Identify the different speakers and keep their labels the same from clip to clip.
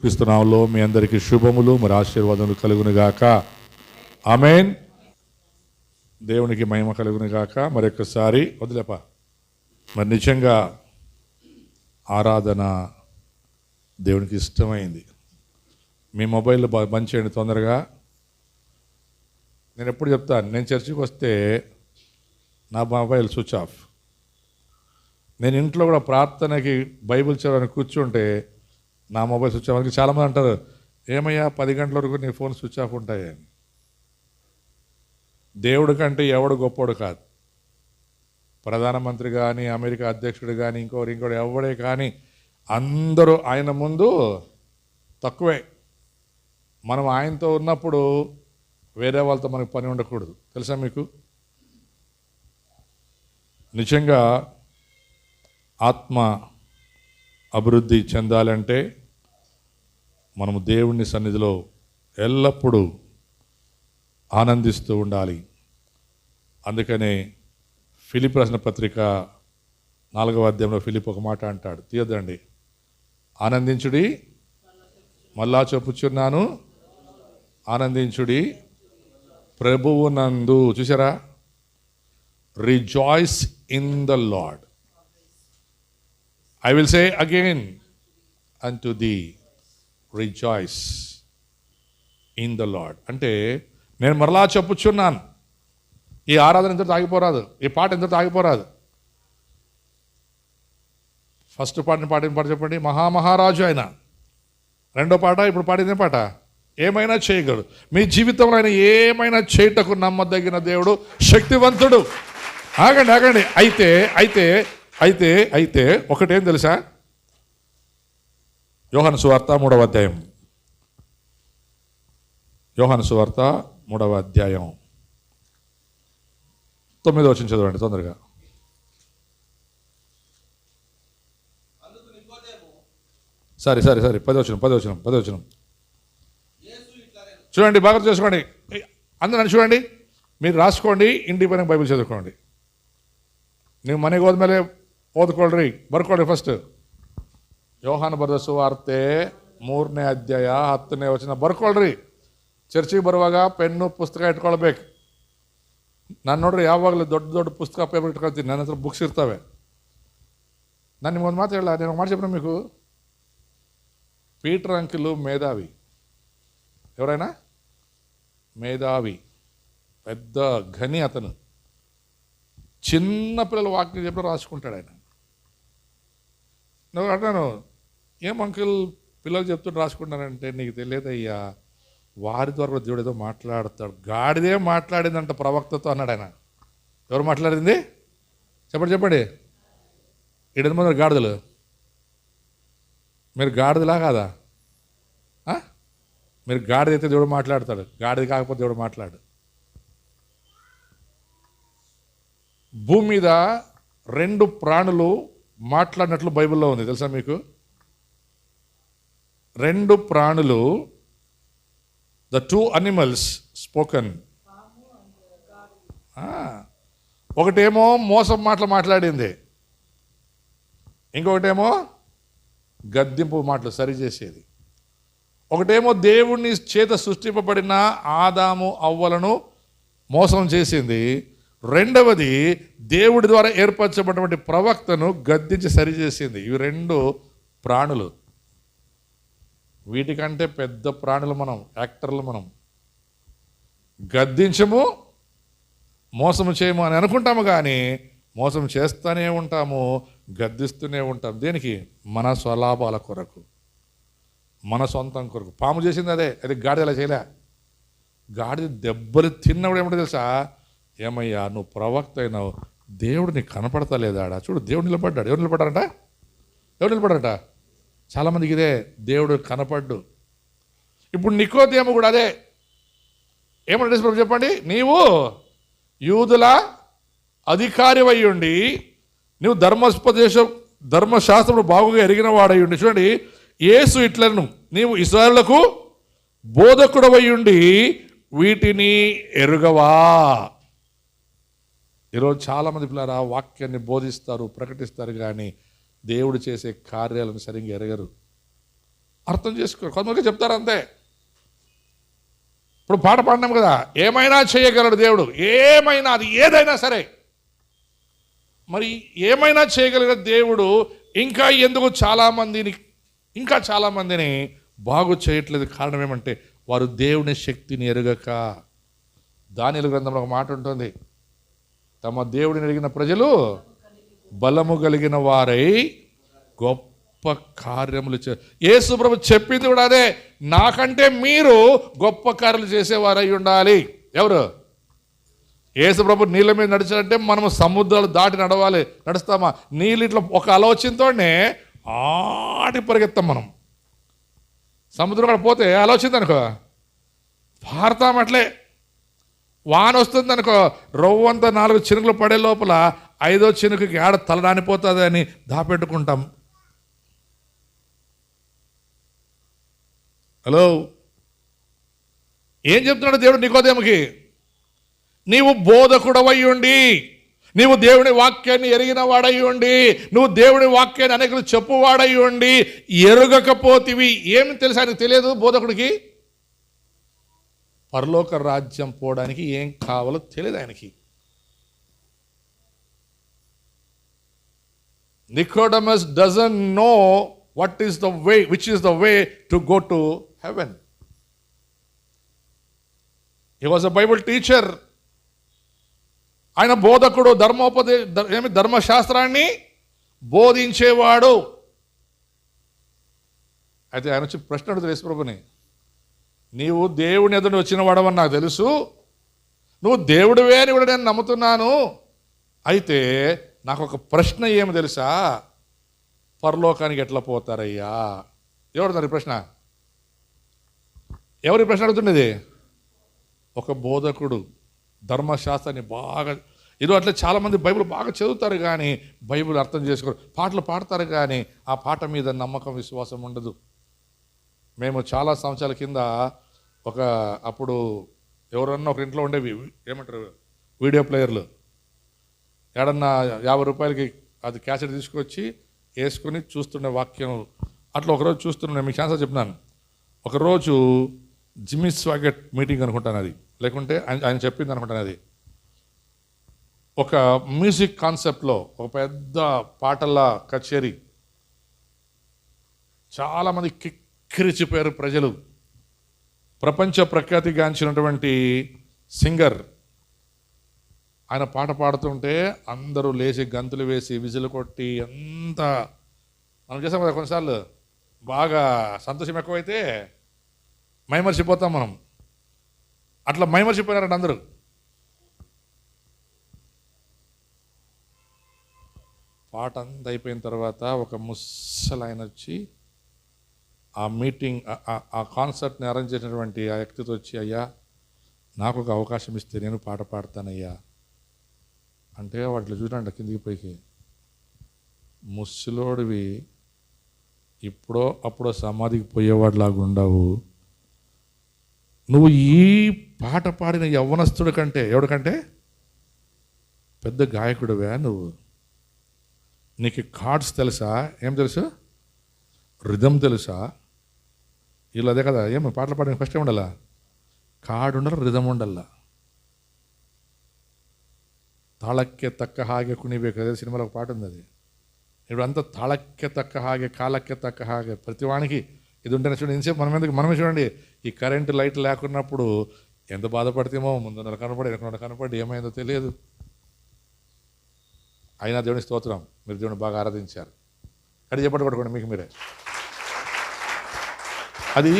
Speaker 1: క్రిస్తునామంలో మీ అందరికీ శుభములు మరి ఆశీర్వాదములు కలుగునుగాక ఆమెన్. దేవునికి మహిమ కలుగునుగాక మరొకసారి వదిలేప. మరి నిజంగా ఆరాధన దేవునికి ఇష్టమైంది. మీ మొబైల్ బ- బంద్ చేయండి తొందరగా. నేను ఎప్పుడు చెప్తాను నేను చర్చికి వస్తే నా మొబైల్ స్విచ్ ఆఫ్. నేను ఇంట్లో కూడా ప్రార్థనకి బైబిల్ చదవడానికి కూర్చుంటే నా మొబైల్ స్విచ్ ఆఫ్ అందుకే చాలామంది అంటారు ఏమయ్యా పది గంటల వరకు నీ ఫోన్ స్విచ్ ఆఫ్ ఉంటాయి? అని. దేవుడి కంటే ఎవడు గొప్పోడు కాదు. ప్రధానమంత్రి కానీ అమెరికా అధ్యక్షుడు కానీ ఇంకోరు ఇంకోటి ఎవడే కానీ అందరూ ఆయన ముందు తక్కువే. మనం ఆయనతో ఉన్నప్పుడు వేరే వాళ్ళతో మనకు పని ఉండకూడదు. తెలుసా మీకు? నిజంగా ఆత్మ అభివృద్ధి చెందాలంటే మనము దేవుని సన్నిధిలో ఎల్లప్పుడూ ఆనందిస్తూ ఉండాలి. అందుకనే ఫిలిప్ రాసిన పత్రిక నాలుగవ అధ్యాయంలో ఫిలిప్ ఒక మాట అంటాడు. తీయద్దండి. ఆనందించుడి మళ్ళా చెప్పుచున్నాను. ఆనందించుడి ప్రభువు నందు చూసారా rejoice in the Lord I will say again and to the rejoice in the Lord అంటే నేను మరలా చెప్పుచున్నాను. ఈ ఆరాధన ఎంత తాగిపోరాదు. ఈ పాట ఎంత తాగిపోరాదు. ఫస్ట్ పాటని పాడిన పాట చెప్పండి. మహామహారాజు ఆయన రెండో పాట ఇప్పుడు పాడిందే పాట. ఏమైనా చేయగలడు. మీ జీవితంలో ఆయన ఏమైనా చేయటకు నమ్మదగిన దేవుడు శక్తివంతుడు. ఆగండి ఆగండి. అయితే అయితే అయితే అయితే ఒకటేం తెలుసా? యోహాను సువార్త మూడవ అధ్యాయం యోహాను సువార్త మూడవ అధ్యాయం తొమ్మిదో వచ్చిన చదవండి తొందరగా
Speaker 2: అందుకు నికోదేము
Speaker 1: సరే సరే సరే పది వచ్చిన పది వచ్చిన పది వచ్చిన
Speaker 2: యేసు ఇట్లా నేను
Speaker 1: చూడండి బాగా చేసుకోండి అందరూ చూడండి మీరు రాసుకోండి ఇంటి పైన బైబిల్ చదువుకోండి ನೀವು ಮನೆಗೆ ಹೋದ್ಮೇಲೆ ಓದ್ಕೊಳ್ರಿ ಬರ್ಕೊಳ್ರಿ ಫಸ್ಟ್ ಯೋಹಾನ ಬರೆದ ಸುವಾರ್ತೆ ಮೂರನೇ ಅಧ್ಯಾಯ ಹತ್ತನೇ ವಚನ ಬರ್ಕೊಳ್ರಿ ಚರ್ಚಿಗೆ ಬರುವಾಗ ಪೆನ್ನು ಪುಸ್ತಕ ಇಟ್ಕೊಳ್ಬೇಕು ನಾನು ನೋಡ್ರಿ ಯಾವಾಗಲೂ ದೊಡ್ಡ ದೊಡ್ಡ ಪುಸ್ತಕ ಪೇಪರ್ ಇಟ್ಕೊಳ್ತೀನಿ ನನ್ನ ಹತ್ರ ಬುಕ್ಸ್ ಇರ್ತವೆ ನಾನು ನಿಮ್ಗೊಂದು ಮಾತು ಹೇಳ నేను మాట చెప్పిన మీకు పీటర్ అంకిల్ మేధావి ఎవరైనా మేధావి పెద్ద ఘని అతను చిన్న పిల్లల వాక్యం చెప్పి రాసుకుంటాడు ఆయన నువ్వు అంటాను ఏం అంకుల్ పిల్లలు చెప్తుంటే రాసుకుంటానంటే నీకు తెలియదయ్యా వారి ద్వారా కూడా దేవుడు ఏదో మాట్లాడతాడు. గాడిదే మాట్లాడిందంట ప్రవక్తతో అన్నాడు ఆయన. ఎవరు మాట్లాడింది? చెప్పండి చెప్పండి. ఏడు మంది గాడిదలు? మీరు గాడిదలా కాదా? మీరు గాడిద అయితే దేవుడు మాట్లాడతాడు. గాడిద కాకపోతే దేవుడు మాట్లాడు. భూమి మీద రెండు ప్రాణులు మాట్లాడినట్లు బైబిల్లో ఉంది. తెలుసా మీకు? రెండు ప్రాణులు ద టూ అనిమల్స్ స్పోకన్ ఒకటేమో మోసం మాటలు మాట్లాడింది. ఇంకొకటేమో గద్దింపు మాటలు సరిచేసేది ఒకటేమో దేవుణ్ణి చేత సృష్టింపబడిన ఆదాము అవ్వలను మోసం చేసింది. రెండవది దేవుడి ద్వారా ఏర్పరచబడినటువంటి ప్రవక్తను గద్దించి సరిచేసింది ఇవి రెండు ప్రాణులు. వీటికంటే పెద్ద ప్రాణులు మనం యాక్టర్లు మనం. గద్దించము మోసము చేయము అని అనుకుంటాము కానీ మోసం చేస్తూనే ఉంటాము గద్దిస్తూనే ఉంటాం. దేనికి? మన స్వలాభాల కొరకు. మన సొంతం కొరకు. పాము చేసింది అదే. అది గాడిదలా చేయలే? గాడిద దెబ్బలు తిన్నప్పుడు ఏమిటో తెలుసా? ఏమయ్యా నువ్వు ప్రవక్త అయినావు. దేవుడు నీకు కనపడతలేదాడా? చూడు దేవుడు నిలబడ్డాడు. ఎవరు నిలబడ్డారట? ఎవరు నిలబడ్డారట? చాలామందికి ఇదే దేవుడు కనపడ్డు. ఇప్పుడు నికోదేమో కూడా అదే. ఏమంటే ప్రభు చెప్పండి? నీవు యూదుల అధికారి నువ్వు ధర్మోపదేశం ధర్మశాస్త్రము బాగుగా ఎరిగిన వాడయ్యుండి చూడండి ఏసు ఇట్లను నీవు ఇస్రాయలకు బోధకుడవయ్యుండి వీటిని ఎరుగవా? ఈరోజు చాలామంది పిల్లలు ఆ వాక్యాన్ని బోధిస్తారు ప్రకటిస్తారు కానీ దేవుడు చేసే కార్యాలను సరిగ్గా ఎరగరు. అర్థం చేసుకోరు. కొంతమంది చెప్తారు అంతే. ఇప్పుడు పాట పాడినాం కదా ఏమైనా చేయగలడు దేవుడు? ఏమైనా అది ఏదైనా సరే. మరి ఏమైనా చేయగలిగిన దేవుడు ఇంకా ఎందుకు చాలామందిని ఇంకా చాలామందిని బాగు చేయట్లేదు? కారణం ఏమంటే వారు దేవుని శక్తిని ఎరగక. దానిల గ్రంథంలో ఒక మాట ఉంటుంది. తమ దేవుడిని ఎరిగిన ప్రజలు బలము కలిగిన వారై గొప్ప కార్యములు చే యేసు చెప్పింది కూడా అదే. నాకంటే మీరు గొప్ప కార్యాలు చేసేవారై ఉండాలి. ఎవరు? ఏసుప్రభు నీళ్ళ మీద నడిచారంటే మనం సముద్రాలు దాటి నడవాలి. నడుస్తామా? నీళ్ళు ఇట్లా ఒక ఆలోచనతోనే ఆటి పరిగెత్తాం మనం. సముద్రం అక్కడ పోతే ఆలోచింది అనుకో. పారతాం అట్లే. వాన వస్తుంది అనుకో రవ్వంతా నాలుగు చినుకులు పడే లోపల ఐదో చినుకుకి ఆడ తలడానిపోతుంది అని దాపెట్టుకుంటాం. హలో? ఏం చెప్తున్నాడు దేవుడు నికోదేముకి? నీవు బోధకుడవై ఉండి నీవు దేవుని వాక్యాన్ని ఎరిగిన వాడై ఉండి నువ్వు దేవుని వాక్యాన్ని అనేకలు చెప్పువాడై ఉండి ఎరుగకపోతివి. ఏమి తెలుసు ఆయనకు తెలియదు బోధకుడికి? పరలోక రాజ్యం పోవడానికి ఏం కావాలో తెలియదు ఆయనకి. Nicodemus doesn't know what is the way which is the way to go to heaven he was a Bible teacher ఆయన బోధకుడు ధర్మోపదే ఏమి ధర్మశాస్త్రాన్ని బోధించేవాడు. అయితే ఆయన వచ్చి ప్రశ్న అడుగుతాడు యేసుప్రభుని నీవు దేవుని ఎదురు వచ్చిన వాడవని నాకు తెలుసు. నువ్వు దేవుడివే అని కూడా నేను నమ్ముతున్నాను. అయితే నాకు ఒక ప్రశ్న ఏమి తెలుసా? పరలోకానికి ఎట్లా పోతారయ్యా? ఎవరున్నారు ఈ ప్రశ్న? ఎవరి ప్రశ్న అడుగుతుండేది ఒక బోధకుడు ధర్మశాస్త్రాన్ని బాగా ఇది అట్లా చాలామంది బైబిల్ బాగా చదువుతారు కానీ బైబిల్ అర్థం చేసుకోరు. పాటలు పాడతారు కానీ ఆ పాట మీద నమ్మకం విశ్వాసం ఉండదు. మేము చాలా సంవత్సరాల కింద ఒక అప్పుడు ఎవరన్నా ఒక ఇంట్లో ఉండేవి. ఏమంటారు? వీడియో ప్లేయర్లు. ఏడన్నా యాభై రూపాయలకి అది క్యాసెట్ తీసుకొచ్చి వేసుకొని చూస్తుండే వాక్యం. అట్లా ఒకరోజు చూస్తున్నాను మీకు ఛాన్స్ చెప్పినాను ఒకరోజు జిమ్మి స్వాగెట్ మీటింగ్ అనుకుంటాను అది. లేకుంటే ఆయన ఆయన చెప్పింది అనుకుంటాను అది. ఒక మ్యూజిక్ కాన్సెప్ట్లో ఒక పెద్ద పాటల కచేరీ. చాలామంది కిక్కిరిచిపోయారు ప్రజలు. ప్రపంచ ప్రఖ్యాతిగాంచినటువంటి సింగర్ ఆయన పాట పాడుతుంటే అందరూ లేచి గంతులు వేసి విజులు కొట్టి అంతా మనం చేసాం కదా కొన్నిసార్లు బాగా సంతోషం ఎక్కువైతే మైమర్చిపోతాం మనం. అట్లా మైమర్చిపోయినారండి అందరూ. పాట అంతా అయిపోయిన తర్వాత ఒక ముసలాయన వచ్చి ఆ మీటింగ్ ఆ- ఆ- ఆ కాన్సర్ట్ని అరేంజ్ చేసినటువంటి ఆ వ్యక్తితో వచ్చి అయ్యా నాకు ఒక అవకాశం ఇస్తే నేను పాట పాడతానయ్యా. అంటే వాటిలో చూడండి కిందికి పైకి. ముసలోడివి ఇప్పుడో అప్పుడో సమాధికి పోయేవాడిలాగా ఉండవు. నువ్వు ఈ పాట పాడిన యవ్వనస్తుడి కంటే ఎవడికంటే పెద్ద గాయకుడివే నువ్వు. నీకు కార్డ్స్ తెలుసా? ఏం తెలుసు? రిధం తెలుసా? వీళ్ళు అదే కదా ఏమి పాటలు పాడిన ఫస్ట్ ఏం ఉండాలా? కార్డు ఉండాలి? రిధం ఉండాలా? తాళక్కే తక్క హాగే కుణిಬೇಕು అదే సినిమాలో ఒక పాట ఉంది అది ఇప్పుడు అంతా తాళక్కే తక్క హాగే కాలక్కే తక్క హాగే ప్రతి వానికి ఇది ఉంటేనే చూడండి ఎంతసేపు మనం ఎందుకు మనమే చూడండి ఈ కరెంటు లైట్ లేకున్నప్పుడు ఎంత బాధపడితేమో ముందున్నర కనపడి ఎక్కడ కనపడి ఏమైందో తెలియదు అయినా దేవుని స్తోత్రం మీరు దేవుని బాగా ఆరాధించారు అడి చెప్పండి పట్టుకోండి మీకు మీరే అది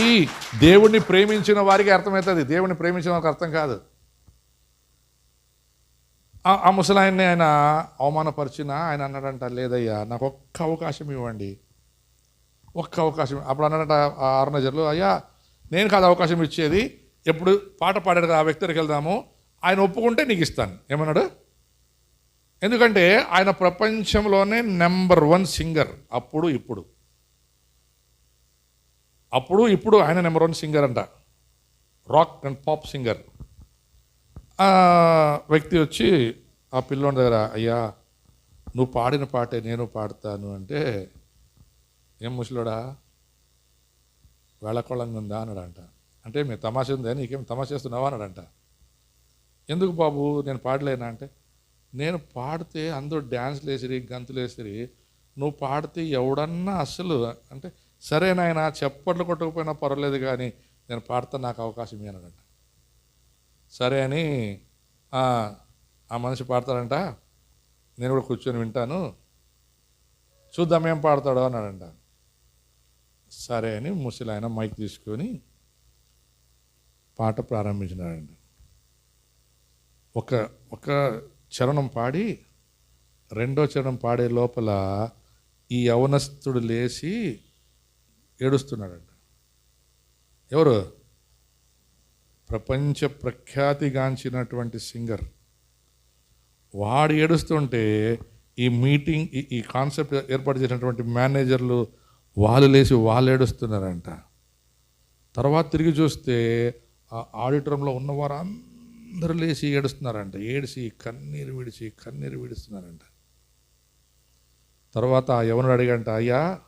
Speaker 1: దేవుణ్ణి ప్రేమించిన వారికి అర్థమవుతుంది దేవుణ్ణి ప్రేమించిన వారికి అర్థం కాదు ఆ- ముసలాయన్ని ఆయన అవమానపరిచినా ఆయన అన్నాడంట లేదయ్యా నాకు ఒక్క అవకాశం ఇవ్వండి. ఒక్క అవకాశం అప్పుడు అన్నాడంట ఆ ఆర్గనైజర్లు అయ్యా నేను కాదు అవకాశం ఇచ్చేది. ఎప్పుడు పాట పాడాడు కదా ఆ వ్యక్తి దగ్గరికి వెళ్దాము. ఆయన ఒప్పుకుంటే నీకు ఇస్తాను. ఏమన్నాడు? ఎందుకంటే ఆయన ప్రపంచంలోనే నెంబర్ వన్ సింగర్ అప్పుడు ఇప్పుడు. అప్పుడు ఇప్పుడు ఆయన నెంబర్ వన్ సింగర్ అంట. Rock and pop singer. ఆ వ్యక్తి వచ్చి ఆ పిల్లోని దగ్గర అయ్యా నువ్వు పాడిన పాటే నేను పాడతాను. అంటే ఏం ముసలోడా? వెళ్ళకొళంగా ఉందా? అన్నాడంట. అంటే మీ తమాషా ఉందా? నీకేం తమాషేస్తున్నావా అన్నాడంట. ఎందుకు బాబు? నేను పాడలేనా? అంటే నేను పాడితే అందరూ డ్యాన్స్లు వేసిరి గంతులు వేసిరి. నువ్వు పాడితే ఎవడన్నా అస్సలు అంటే సరే నాయన చప్పట్లు కొట్టకపోయినా పర్వాలేదు కానీ నేను పాడితే నాకు అవకాశం ఇవ్వనంట సరే అని ఆ మనిషి పాడతాడంట నేను కూడా కూర్చొని వింటాను. చూద్దాం ఏం పాడతాడో అన్నాడంట. సరే అని ముసలాయన మైక్ తీసుకొని పాట ప్రారంభించినాడండి ఒక ఒక చరణం పాడి రెండో చరణం పాడే లోపల ఈ యవనస్తుడు లేచి ఏడుస్తున్నాడంట. ఎవరు? ప్రపంచ ప్రఖ్యాతిగాంచినటువంటి సింగర్. వాడు ఏడుస్తుంటే ఈ మీటింగ్ ఈ- ఈ కాన్సెప్ట్ ఏర్పాటు చేసినటువంటి మేనేజర్లు వాళ్ళు లేచి వాళ్ళు ఏడుస్తున్నారంట. తర్వాత తిరిగి చూస్తే ఆ ఆడిటరంలో ఉన్న వారు అందరూ లేచి ఏడుస్తున్నారంట. ఏడిసి కన్నీరు విడిచి కన్నీరు విడుస్తున్నారంట. తర్వాత ఎవరు అడిగంట అయ్యా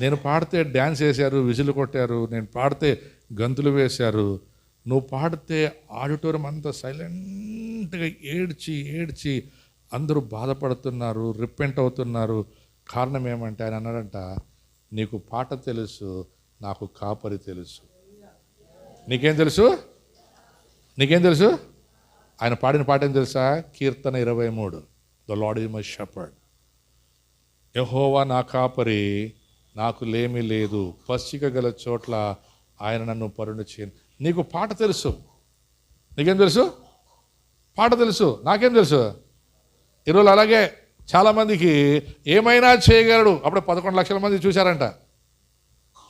Speaker 1: నేను పాడితే డ్యాన్స్ వేశారు విజులు కొట్టారు నేను పాడితే గంతులు వేశారు నువ్వు పాడితే ఆడిటోరియం అంతా సైలెంట్గా ఏడ్చి ఏడ్చి అందరూ బాధపడుతున్నారు రిపెంట్ అవుతున్నారు. కారణం ఏమంటే ఆయన అన్నాడంట నీకు పాట తెలుసు నాకు కాపరి తెలుసు. నీకేం తెలుసు? నీకేం తెలుసు? ఆయన పాడిన పాట ఏం తెలుసా? కీర్తన ఇరవై మూడు the Lord is my shepherd. యహోవా నా కాపరి నాకు లేమి లేదు. పసిక గల చోట్ల ఆయన నన్ను పరుణ చేయను. నీకు పాట తెలుసు. నీకేం తెలుసు? పాట తెలుసు. నాకేం తెలుసు? ఈరోజు అలాగే చాలామందికి ఏమైనా చేయగలడు. అప్పుడే పదకొండు లక్షల మంది చూశారంట.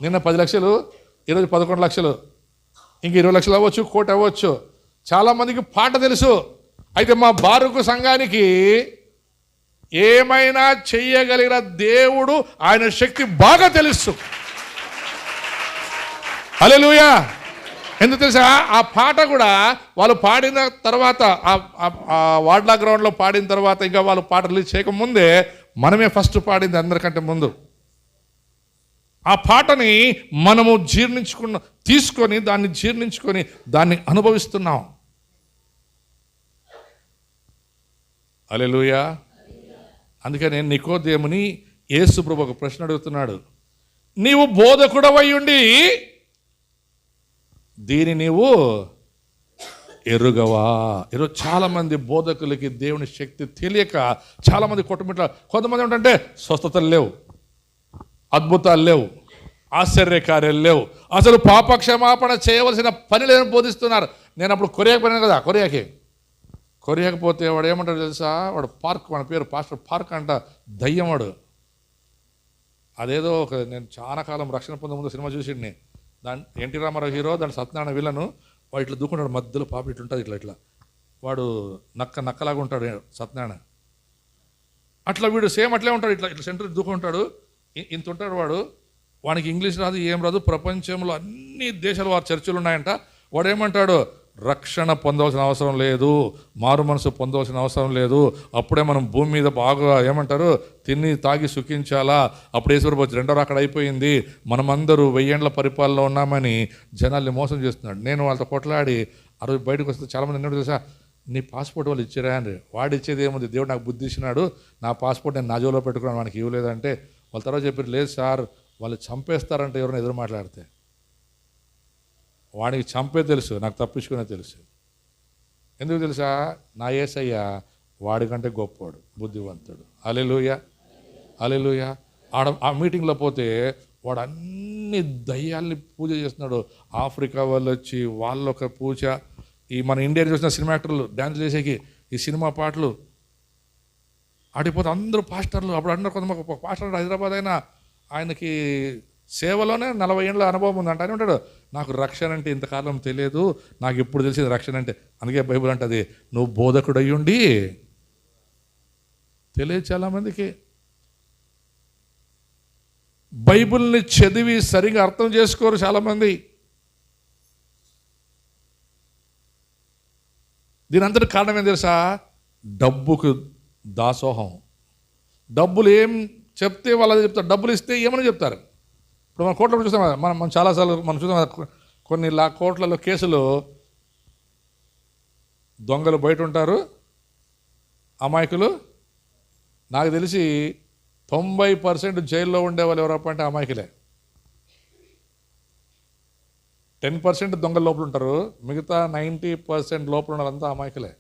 Speaker 1: నిన్న పది లక్షలు ఈరోజు పదకొండు లక్షలు. ఇంక ఇరవై లక్షలు అవ్వచ్చు కోటి అవ్వచ్చు. చాలామందికి పాట తెలుసు. అయితే మా బారుకు సంఘానికి ఏమైనా చెయ్యగలిగిన దేవుడు ఆయన శక్తి బాగా తెలుసు. అలెలుయా ఎందుకు తెలుసా? ఆ పాట కూడా వాళ్ళు పాడిన తర్వాత ఆ- వాడ్లా గ్రౌండ్లో పాడిన తర్వాత ఇంకా వాళ్ళు పాట రిలీజ్ చేయకముందే మనమే ఫస్ట్ పాడింది అందరికంటే ముందు. ఆ పాటని మనము జీర్ణించుకున్న తీసుకొని దాన్ని జీర్ణించుకొని దాన్ని అనుభవిస్తున్నాం. అలెలుయా అందుకని నికోదేముని యేసు ప్రభు ఒక ప్రశ్న అడుగుతున్నాడు. నీవు బోధకుడవై ఉండి దీని నీవు ఎరుగవా? ఈరోజు చాలామంది బోధకులకి దేవుని శక్తి తెలియక చాలామంది కొట్టుమిట్ల కొంతమంది ఏంటంటే స్వస్థతలు లేవు అద్భుతాలు లేవు ఆశ్చర్యకార్యాలు లేవు. అసలు పాపక్షమాపణ చేయవలసిన పని లేదని బోధిస్తున్నారు. నేను అప్పుడు కొరియాకి పోయినాను కదా కొరియాకి. కొరియాకి పోతే వాడు ఏమంటాడు తెలుసా? వాడు పార్క్ వాడి పేరు పాస్టర్ పార్క్ అంట దయ్యం వాడు. అదేదో ఒక నేను చాలా కాలం రక్షణ పొందే ముందు సినిమా చూసిండిని. దాని ఎన్టీ రామారావు హీరో దాని సత్యనారాయణ విలను వాడు ఇట్లా దూకుంటాడు మధ్యలో పాప ఇట్లా ఉంటుంది ఇట్లా ఇట్లా. వాడు నక్క నక్కలాగా ఉంటాడు సత్యనారాయణ. అట్లా వీడు సేమ్ అట్లే ఉంటాడు ఇట్లా ఇట్లా సెంటర్ దూకుంటాడు. ఇంత ఉంటాడు వాడు. వానికి ఇంగ్లీష్ రాదు ఏం రాదు ప్రపంచంలో అన్ని దేశాలు వారి చర్చలు ఉన్నాయంట. వాడు ఏమంటాడు రక్షణ పొందవలసిన అవసరం లేదు మారు మనసు పొందవలసిన అవసరం లేదు. అప్పుడే మనం భూమి మీద బాగా ఏమంటారు? తిని తాగి సుఖించాలా? అప్పుడు ఈశ్వరపోవచ్చు రెండో అక్కడ అయిపోయింది. మనమందరూ వెయ్యేండ్ల పరిపాలనలో ఉన్నామని జనాల్ని మోసం చేస్తున్నాడు. నేను వాళ్ళతో కొట్లాడి ఆ రోజు బయటకు వస్తే చాలామంది ఎన్నో తెలుసా? నీ పాస్పోర్ట్ వాళ్ళు ఇచ్చారా అని. వాడు ఇచ్చేది ఏముంది? దేవుడు నాకు బుద్ధి ఇచ్చినాడు. నా పాస్పోర్ట్ నేను నా జోలో పెట్టుకున్నాను మనకి ఇవ్వలేదంటే. వాళ్ళ తర్వాత చెప్పారు లేదు సార్ వాళ్ళు చంపేస్తారంటే ఎవరైనా ఎదురు మాట్లాడితే. వాడికి చంపే తెలుసు నాకు తప్పించుకునే తెలుసు. ఎందుకు తెలుసా? నా ఏసయ్య వాడికంటే గొప్పవాడు బుద్ధివంతుడు. అలెలుయ అలెలుయ ఆడ ఆ మీటింగ్లో పోతే వాడు అన్ని దయ్యాల్ని పూజ చేస్తున్నాడు. ఆఫ్రికా వాళ్ళు వచ్చి వాళ్ళొక పూజ. ఈ మన ఇండియా చూసిన సినిమా యాక్టర్లు డ్యాన్స్ చేసేకి ఈ సినిమా పాటలు. ఆడిపోతే అందరూ పాస్టర్లు. అప్పుడు అందరూ కొంతమంది ఒక పాస్టర్ హైదరాబాద్ అయినా ఆయనకి సేవలోనే నలభై ఏళ్ళ అనుభవం ఉంది అంటే ఉంటాడు. నాకు రక్షణ అంటే ఇంతకాలం తెలియదు. నాకు ఇప్పుడు తెలిసింది రక్షణ అంటే. అందుకే బైబిల్ అంటది నువ్వు బోధకుడయ్యుండి తెలియదు చాలామందికి బైబిల్ని చదివి సరిగా అర్థం చేసుకోరు చాలామంది దీని అంతటి కారణం ఏం తెలుసా? డబ్బుకు దాసోహం. డబ్బులు ఏం చెప్తే వాళ్ళు చెప్తారు. డబ్బులు ఇస్తే ఏమని చెప్తారు? ఇప్పుడు మన కోర్టులో చూస్తాం కదా, మనం మనం చాలాసార్లు మనం చూస్తాం కొన్ని లా కోర్టులలో కేసులు దొంగలు బయట ఉంటారు అమాయకులు. నాకు తెలిసి తొంభై పర్సెంట్ జైల్లో ఉండే వాళ్ళు ఎవరప్ప అంటే అమాయకులే. టెన్ పర్సెంట్ దొంగల లోపల ఉంటారు మిగతా నైంటీ పర్సెంట్ లోపల ఉన్నారంతా అమాయకులే.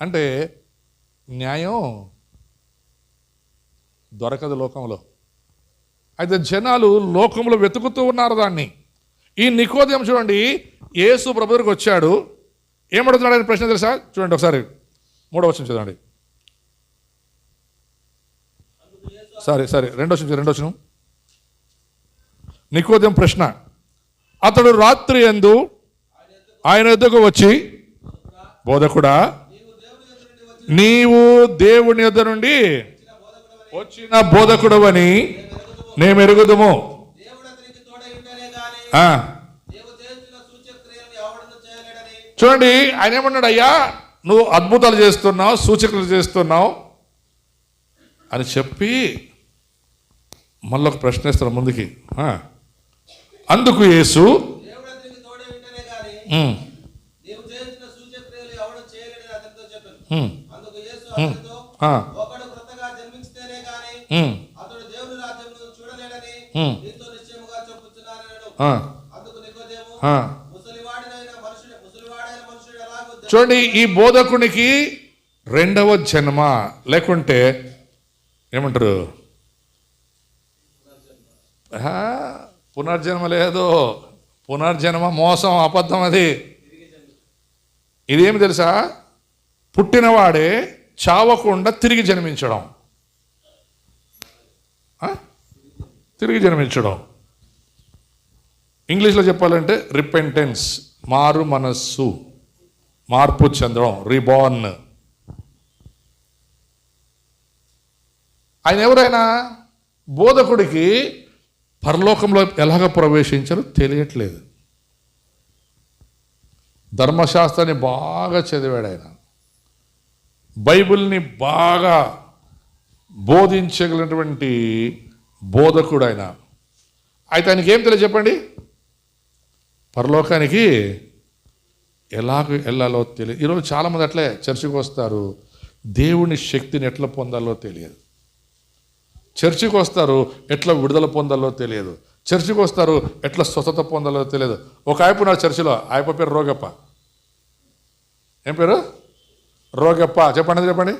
Speaker 1: అంటే న్యాయం దొరకదు లోకంలో. అయితే జనాలు లోకంలో వెతుకుతూ ఉన్నారు దాన్ని. ఈ నికోదయం చూడండి యేసు ప్రభు దగ్గరికి వచ్చాడు. ఏమడుతున్నాడు అని ప్రశ్న తెలుసా? చూడండి ఒకసారి. మూడో వచ్చిన చూడండి. సరే సరే రెండో వచ్చిన రెండో వచ్చిన నికోదయం ప్రశ్న. అతడు రాత్రి ఎందు ఆయన ఎద్దుకు వచ్చి బోధకుడా నీవు దేవుని యొద్ద నుండి వచ్చిన బోధకుడవని నేను ఎరుగుదుము చూడండి ఆయన ఏమన్నాడు అయ్యా నువ్వు అద్భుతాలు చేస్తున్నావు సూచకలు చేస్తున్నావు అని చెప్పి మళ్ళొక ప్రశ్న ఇస్తాను ముందుకి. అందుకు యేసు
Speaker 2: దేవుడు
Speaker 1: చూడండి ఈ బోధకునికి రెండవ జన్మ. లేకుంటే ఏమంటారు? పునర్జన్మ లేదు. పునర్జన్మ మోసం అబద్ధం అది. ఇదేమి తెలుసా? పుట్టినవాడే చావకుండా తిరిగి జన్మించడం ఆ? తిరిగి జన్మించడం. ఇంగ్లీష్లో చెప్పాలంటే రిపెంటెన్స్ మారు మనస్సు మార్పు చెందడం రిబార్న్ ఆయన ఎవరైనా బోధకుడికి పరలోకంలో ఎలాగ ప్రవేశించారో తెలియట్లేదు. ధర్మశాస్త్రాన్ని బాగా చదివాడు ఆయన. బైబిల్ని బాగా బోధించగలిగినటువంటి బోధకుడు ఆయన అయితే ఆయనకి ఏం తెలియదు చెప్పండి పరలోకానికి ఎలాగ వెళ్ళాలో తెలియదు ఈరోజు చాలామంది అట్లే చర్చికి వస్తారు. దేవుని శక్తిని ఎట్లా పొందాలో తెలియదు. చర్చికి వస్తారు ఎట్లా విడుదల పొందాలో తెలియదు. చర్చికి వస్తారు ఎట్లా స్వస్థత పొందాలో తెలియదు. ఒక ఆయప ఉన్నాడు చర్చిలో. ఆయప పేరు రోగప్ప. ఏం పేరు? రోగప్ప. చెప్పండి చెప్పండి.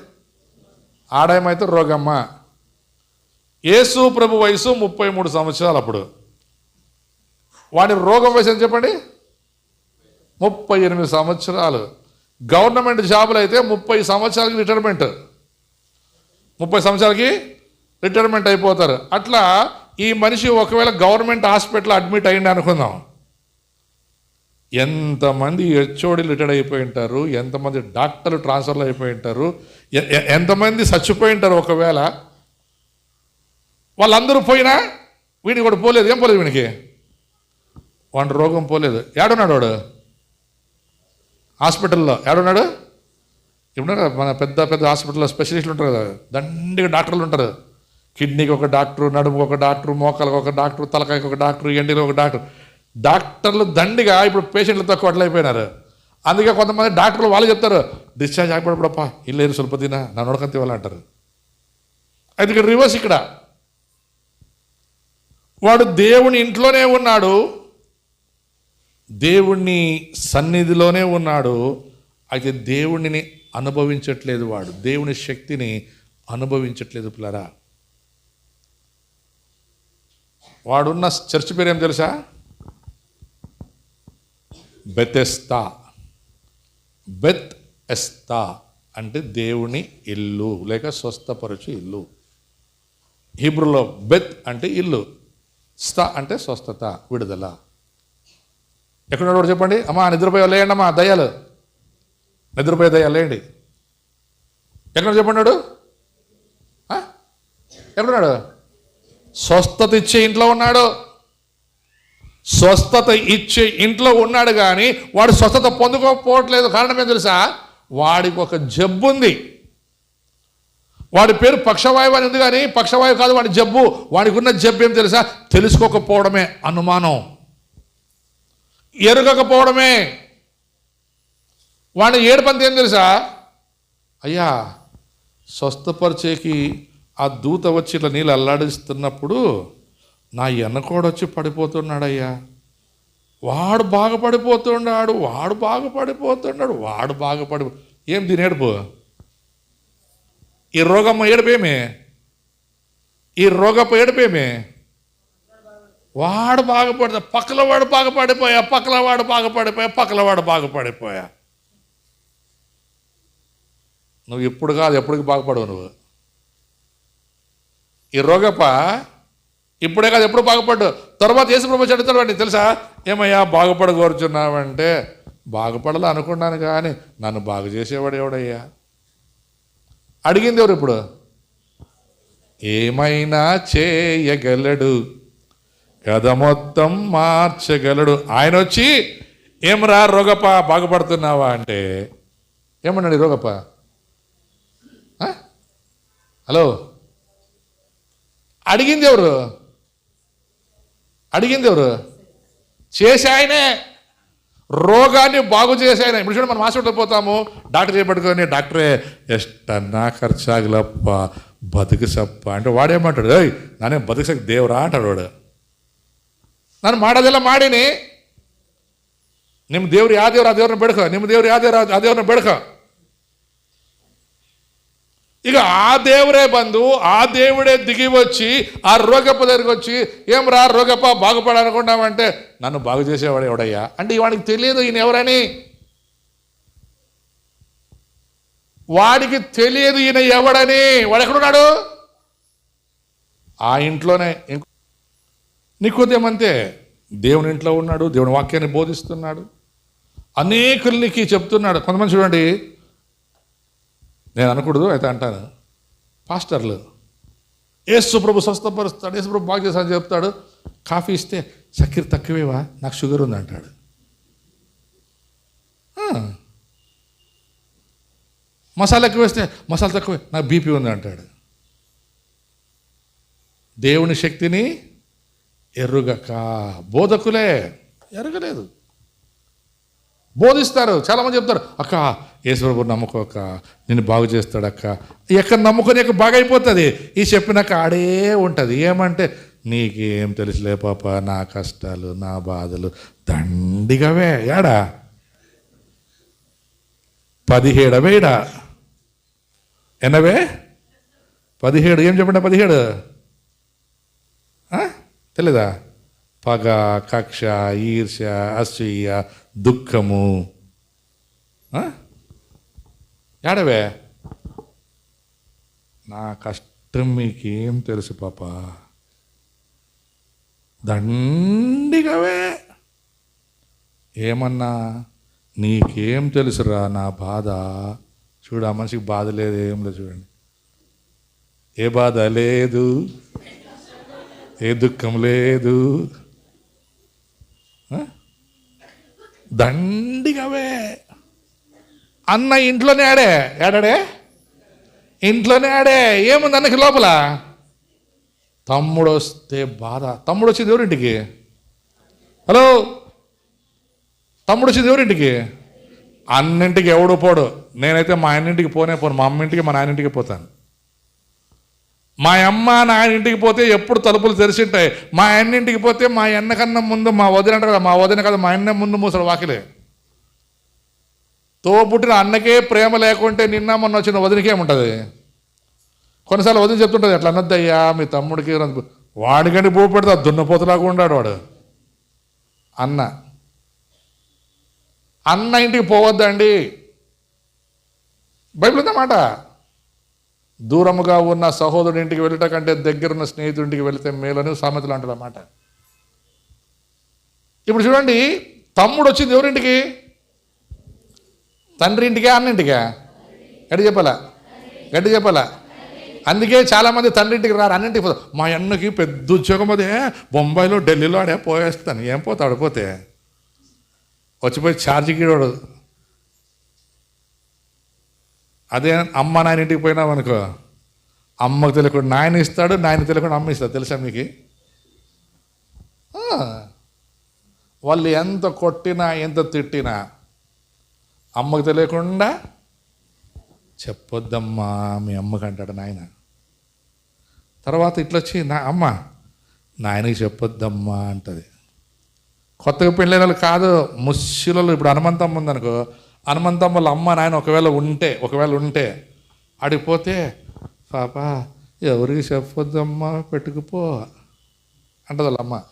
Speaker 1: ఆడాయమైతే రోగమ్మ. యేసు ప్రభు వయసు ముప్పై మూడు సంవత్సరాలు అప్పుడు వాడి రోగం వయసు అని చెప్పండి? ముప్పై ఎనిమిది సంవత్సరాలు. గవర్నమెంట్ జాబులు అయితే ముప్పై సంవత్సరాలకి రిటైర్మెంట్. ముప్పై సంవత్సరాలకి రిటైర్మెంట్ అయిపోతారు. అట్లా ఈ మనిషి ఒకవేళ గవర్నమెంట్ హాస్పిటల్ అడ్మిట్ అయ్యింది అనుకుందాం. ఎంతమంది హెచ్ఓడీలు రిటైర్ అయిపోయి ఉంటారు? ఎంతమంది డాక్టర్లు ట్రాన్స్ఫర్లు అయిపోయి ఉంటారు? ఎంతమంది చచ్చిపోయి ఉంటారు ఒకవేళ? వాళ్ళందరూ పోయినా వీడికి కూడా పోలేదు. ఏం పోలేదు వీనికి వాడి రోగం పోలేదు. ఏడున్నాడు వాడు? హాస్పిటల్లో. ఏడున్నాడు? ఇప్పుడు మన పెద్ద పెద్ద హాస్పిటల్లో స్పెషలిస్టులు ఉంటారు కదా. దండిగా డాక్టర్లు ఉంటారు. కిడ్నీకి ఒక డాక్టర్ నడుముకి ఒక డాక్టర్ మోకాలకు ఒక డాక్టర్ తలకాయకి ఒక డాక్టర్ ఎండికి ఒక డాక్టర్. డాక్టర్లు దండిగా ఇప్పుడు పేషెంట్లు తక్కువ అట్లయిపోయినారు. అందుకే కొంతమంది డాక్టర్లు వాళ్ళు చెప్తారు డిశ్చార్జ్ ఆగిపోయినప్పుడప్ప ఇల్లేరు సులపతినా నా నొడకంతి వాళ్ళు అంటారు అయితే ఇక్కడ రివర్స్ ఇక్కడ. వాడు దేవుని ఇంట్లోనే ఉన్నాడు. దేవుణ్ణి సన్నిధిలోనే ఉన్నాడు. అయితే దేవుణ్ణిని అనుభవించట్లేదు వాడు. దేవుని శక్తిని అనుభవించట్లేదు పిల్లరా. వాడున్న చర్చ్ పేరు ఏం తెలుసా? బెతెస్తా. బెత్ ఎస్తా అంటే దేవుని ఇల్లు లేక స్వస్థపరచు ఇల్లు. హీబ్రూలో బెత్ అంటే ఇల్లు. స్థ అంటే స్వస్థత విడుదల. ఎక్కడున్నాడు వాడు చెప్పండి? అమ్మా నిద్రపోయే లేయండి అమ్మా దయ్యాలు. నిద్రపోయే దయ్యాలు లేండి ఎక్కడ చెప్పండి వాడు? ఎక్కడున్నాడు స్వస్థత ఇచ్చే ఇంట్లో ఉన్నాడు. స్వస్థత ఇచ్చే ఇంట్లో ఉన్నాడు కానీ వాడు స్వస్థత పొందుకోకపోవట్లేదు. కారణం ఏం తెలుసా? వాడికి ఒక జబ్బు ఉంది వాడి పేరు పక్షవాయువు అని ఉంది కానీ పక్షవాయువు కాదు వాడి జబ్బు. వాడికి ఉన్న జబ్బు ఏం తెలుసా? తెలుసుకోకపోవడమే అనుమానం. ఎరగకపోవడమే. వాడిని ఏడుపంతి ఏం తెలుసా? అయ్యా స్వస్థపరిచేకి ఆ దూత వచ్చి ఇట్లా నీళ్ళు అల్లాడిస్తున్నప్పుడు నా ఎన్నకోడు వచ్చి పడిపోతున్నాడయ్యా. వాడు బాగా పడిపోతున్నాడు వాడు బాగా పడిపోతున్నాడు వాడు బాగా పడి ఏం దీని ఈ రోగమ్మ ఏడుపేమే ఈ రోగపు ఏడుపేమే వాడు బాగుపడతా పక్కల వాడు బాగుపడిపోయా పక్కల వాడు బాగుపడిపోయా పక్కల వాడు బాగుపడిపోయా. నువ్వు ఇప్పుడు కాదు ఎప్పటికి బాగుపడవు నువ్వు. ఈ రోగప్ప ఇప్పుడే కాదు ఎప్పుడు బాగుపడ్డు? తర్వాత యేసు ప్రభు చెడుతాడు తెలుసా? ఏమయ్యా బాగుపడ కోరుచున్నావంటే బాగుపడాలి అనుకున్నాను కానీ నన్ను బాగు చేసేవాడు ఎవడయ్యా? అడిగింది ఎవరు ఇప్పుడు? ఏమైనా చేయగలడు? కథ మొత్తం మార్చగలడు. ఆయన వచ్చి ఏమరా రోగప్ప బాగుపడుతున్నావా అంటే ఏమన్నాడు ఈ రోగప్ప? హలో? అడిగింది ఎవరు? అడిగింది ఎవరు? చేసి ఆయనే రోగాన్ని బాగు చేసే ఆయన. ఇప్పుడు చూడండి మనం హాస్పిటల్ పోతాము డాక్టర్ చేపట్టుకొని డాక్టరే ఎష్టన్నా ఖర్చాగులప్ప బతుకు సప్ప అంటే వాడేమంటాడు ఏయ్ నానే బతుకు సక్ దేవురా అంటాడు వాడు. నన్ను మాడదిలా మాడిని? నిమ్మ దేవుడు ಯಾವ దేవుడు ఆ దేవుని ಬೇಡ್ಕೊ నిమ్మ దేవుడు ಯಾವ దేవుడు ఆ దేవుని ಬೇಡ್ಕೊ ఇక ఆ దేవుడే బంధు ఆ దేవుడే దిగి వచ్చి ఆ రోగప్ప దగ్గరికి వచ్చి ఏం రా రోగప్ప బాగుపడాలనుకుంటామంటే నన్ను బాగు చేసేవాడు ఎవడయ్యా? అంటే వాడికి తెలియదు ఈయన ఎవరని. వాడికి తెలియదు ఈయన ఎవడని. వాడు ఎక్కడున్నాడు ఆ ఇంట్లోనే. ఇంకో నికోదేమంతే దేవుని ఇంట్లో ఉన్నాడు దేవుని వాక్యాన్ని బోధిస్తున్నాడు. అనేకులకి చెప్తున్నాడు. కొంతమంది చూడండి నేను అనకూడదు అయితే అంటాను. పాస్టర్లు. యేసు స్వస్థపరుస్తాడు ఏసుప్రభు ప్రభు బాగా చేస్తాడని చెప్తాడు కాఫీ ఇస్తే చక్కెర తక్కువేవా? నాకు షుగర్ ఉంది అంటాడు మసాలా ఎక్కువ వేస్తే మసాలా తక్కువే నాకు బీపీ ఉంది అంటాడు దేవుని శక్తిని ఎరుగక బోధకులే ఎరగలేదు. బోధిస్తారు చాలామంది చెప్తారు అక్క యేసుప్రభు నమ్ముకోక నేను నిన్ను బాగు చేస్తాడక్క ఎక్కడ నమ్ముకొని ఎక్కడ బాగా అయిపోతుంది? ఈ చెప్పినాక ఆడే ఉంటుంది. ఏమంటే నీకేం తెలుసులే పాప నా కష్టాలు నా బాధలు దండిగవే ఏడా? పదిహేడవేడా ఎనవే? పదిహేడు ఏం చెప్పండి పదిహేడు? తెలీదా? పగ కక్ష ఈర్ష అసూయ దుఃఖము. ఏడవే నా కష్టం మీకేం తెలుసు పాప. దండిగవే. ఏమన్నా నీకేం తెలుసురా నా బాధ? చూడు ఆ మనిషికి బాధ లేదు ఏం లేదు చూడండి. ఏ బాధ లేదు ఏ దుఃఖం లేదు. దండిగవే. అన్న ఇంట్లోనే ఆడే. ఏడాడే? ఇంట్లోనే ఆడే. ఏముంది అన్నకి లోపల? తమ్ముడు వస్తే బాధ. తమ్ముడు వచ్చింది ఎవరింటికి? హలో? తమ్ముడు వచ్చింది ఎవరింటికి? అన్నింటికి ఎవడు పోడు. నేనైతే మా అన్నింటికి పోనే పోను. మా అమ్మింటికి మా నాయనింటికి పోతాను. మా అమ్మ నాయనింటికి పోతే ఎప్పుడు తలుపులు తెరిచి ఉంటాయి మా అన్నింటికి పోతే మా అన్న కన్నా ముందు మా వదిన అంటారు కదా మా వదిన కదా మా అన్న ముందు మూసడు వాకిలే. తో పుట్టిన అన్నకే ప్రేమ లేకుంటే నిన్న మొన్న వచ్చిన వదినకేముంటుంది కొన్నిసార్లు వదిన చెప్తుంటుంది అట్లా అన్నద్దయ్యా మీ తమ్ముడికి వాడికని భూ పెడతా దున్నపోతలాగా ఉన్నాడు వాడు. అన్న. అన్న ఇంటికి పోవద్దండి. బైబిల్ ఉందన్నమాట దూరముగా ఉన్న సహోదరుడి ఇంటికి వెళ్ళట కంటే దగ్గరున్న స్నేహితుడింటికి వెళితే మేలని సామెతలు అంటారు అన్నమాట. ఇప్పుడు చూడండి తమ్ముడు వచ్చింది ఎవరింటికి? తండ్రి ఇంటికా అన్నింటికా గట్టి చెప్పాలా? గట్టి చెప్పాలా? అందుకే చాలామంది తండ్రి ఇంటికి రారు అన్నింటికి పోతారు. మా అన్నకి పెద్ద ఉద్యోగం అదే. బొంబాయిలో ఢిల్లీలో ఆడే పోయేస్తాను. ఏం పోతాడు పోతే వచ్చిపోయి ఛార్జీ గీడోడు అదే అమ్మ నాయన ఇంటికి పోయినామనుకో అమ్మకు తెలియకుండా నాయన ఇస్తాడు నాయన తెలియకుండా అమ్మ ఇస్తాడు. తెలుసా మీకు? వాళ్ళు ఎంత కొట్టినా ఎంత తిట్టినా అమ్మకు తెలియకుండా చెప్పొద్దమ్మా మీ అమ్మకి అంటాడు నాయన. తర్వాత ఇట్లా వచ్చి నా అమ్మ నాయనకి చెప్పొద్దమ్మా అంటది. కొత్తగా పెళ్ళైన వాళ్ళు కాదు ముస్సిలలో ఇప్పుడు హనుమంతమ్మ ఉందనుకో హనుమంతమ్మ వాళ్ళ అమ్మ నాయన ఒకవేళ ఉంటే ఒకవేళ ఉంటే అడిగిపోతే పాప ఎవరికి చెప్పొద్దమ్మా పెట్టుకుపో అంటది వాళ్ళ అమ్మ.